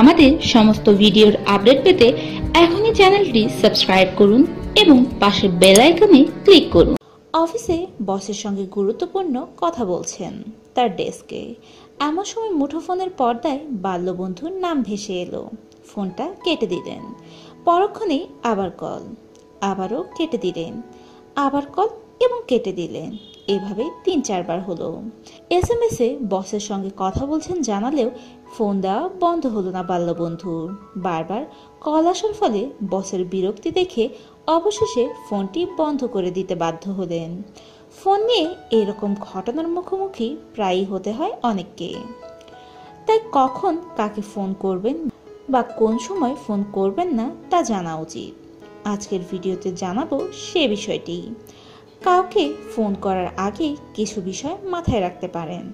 আমাদের সমস্ত ভিডিওর আপডেট পেতে এখনই চ্যানেলটি সাবস্ক্রাইব করুন এবং পাশের বেল আইকনে ক্লিক করুন। অফিসে বসের সঙ্গে গুরুত্বপূর্ণ কথা বলছেন তার ডেস্কে। এমন সময় মুঠোফোনের পর্দায় বাল্যবন্ধুর নাম ভেসে এলো। ফোনটা কেটে দিলেন। পরক্ষণেই আবার কল। আবারও কেটে দিলেন। আবার কল এবং কেটে দিলেন। এভাবে তিন চারবার হলো। এস এম এস এ বসের সঙ্গে কথা বলছেন জানালেও ফোন দেওয়া বন্ধ হলো না বাল্যবন্ধুর বারবার কল আসার ফলে বসের বিরক্তি দেখে অবশেষে ফোনটি বন্ধ করে দিতে বাধ্য হলেন। ফোন নিয়ে এরকম ঘটনার মুখোমুখি প্রায়ই হতে হয় অনেককে। তাই কখন কাকে ফোন করবেন বা কোন সময় ফোন করবেন না তা জানা উচিত। আজকের ভিডিওতে জানাব সে বিষয়টি। কাউকে ফোন করার আগে কিছু বিষয় মাথায় রাখতে পারেন।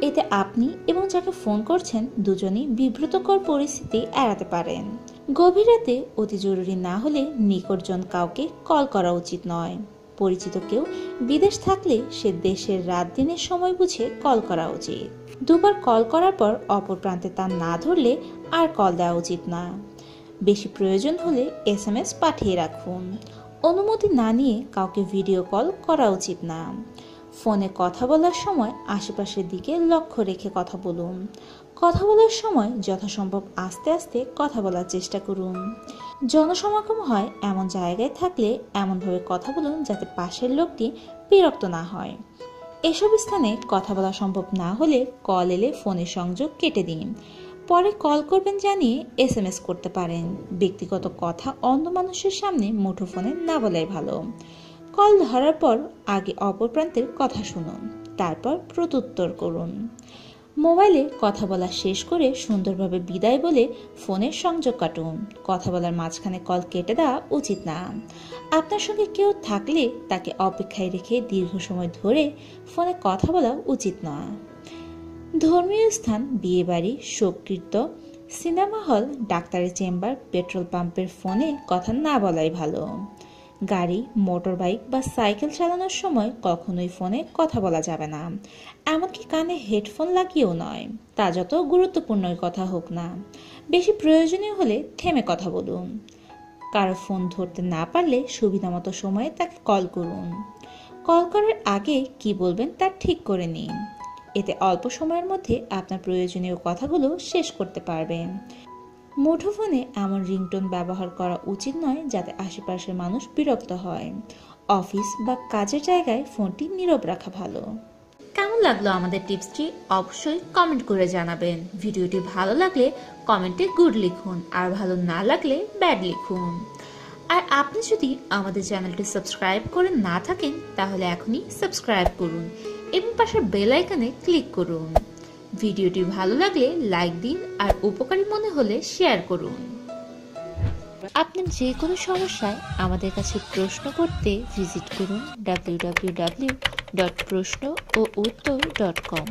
এতে আপনি এবং যাকে ফোন করছেন দুজনেই বিব্রতকর পরিস্থিতি এড়াতে পারেন। গভীর রাতে অতি জরুরি না হলে নিকটজন কাউকে কল করা উচিত নয়। পরিচিত কেউ বিদেশ থাকলে সে দেশের রাত দিনের সময় বুঝে কল করা উচিত। দুবার কল করার পর অপর প্রান্তে তা না ধরলে আর কল দেওয়া উচিত না। বেশি প্রয়োজন হলে এস পাঠিয়ে রাখুন। অনুমতি না নিয়ে কাউকে ভিডিও কল করা উচিত না। ফোনে কথা বলার সময় আশেপাশের দিকে লক্ষ্য রেখে কথা বলুন। কথা বলার সময় যথাসম্ভব আস্তে আস্তে কথা বলার চেষ্টা করুন। জনসমাগম হয় এমন জায়গায় থাকলে এমনভাবে কথা বলুন যাতে পাশের লোকটি বিরক্ত না হয়। এসব স্থানে কথা বলা সম্ভব না হলে কল এলে ফোনের সংযোগ কেটে দিন। পরে কল করবেন জানিয়ে এস এম এস করতে পারেন। ব্যক্তিগত কথা অন্য মানুষের সামনে মুঠোফোনে না বলাই ভালো। কল ধরার পর আগে অপর প্রান্তের কথা শুনুন, তারপর প্রত্যুত্তর করুন। মোবাইলে কথা বলা শেষ করে সুন্দরভাবে বিদায় বলে ফোনের সংযোগ কাটুন। কথা বলার মাঝখানে কল কেটে দেওয়া উচিত না। আপনার সঙ্গে কেউ থাকলে তাকে অপেক্ষায় রেখে দীর্ঘ সময় ধরে ফোনে কথা বলা উচিত নয়। ধর্মীয় স্থান, বিয়েবাড়ি, শোককৃত্য, সিনেমা হল, ডাক্তারের চেম্বার, পেট্রোল পাম্পের ফোনে কথা না বলাই ভালো। গাড়ি মোটর বাইক বা সাইকেল চালানোর সময় কখনোই ফোনে কথা বলা যাবে না। এমনকি কানে হেডফোন লাগিয়েও নয়। তা যত গুরুত্বপূর্ণই কথা হোক না। বেশি প্রয়োজনীয় হলে থেমে কথা বলুন। কারও ফোন ধরতে না পারলে সুবিধামতো সময়ে তাকে কল করুন। কল করার আগে কি বলবেন তা ঠিক করে নিন। এতে অল্প সময়ের মধ্যে আপনার প্রয়োজনীয় কথাগুলো শেষ করতে পারবেন। মুঠোফোনে এমন রিংটোন ব্যবহার করা উচিত নয় যাতে আশেপাশের মানুষ বিরক্ত হয়। অফিস বা কাজের জায়গায় ফোনটি নীরব রাখা ভালো। কেমন লাগল আমাদের টিপসটি? অবশ্যই কমেন্ট করে জানাবেন। ভিডিওটি ভালো লাগলে কমেন্টে গুড লিখুন, আর ভালো না লাগলে ব্যাড লিখুন। আর আপনি যদি আমাদের চ্যানেলটি সাবস্ক্রাইব করে না থাকেন, তাহলে এখনই সাবস্ক্রাইব করুন। এবং পাশের বেল আইকনে ক্লিক করুন। ভিডিওটি ভালো লাগলে লাইক দিন আর উপকারী মনে হলে শেয়ার করুন। আপনার যে কোনো সমস্যায় আমাদের কাছে প্রশ্ন করতে ভিজিট করুন ডাব্লিউ ডট প্রশ্ন ও উত্তর ডট কম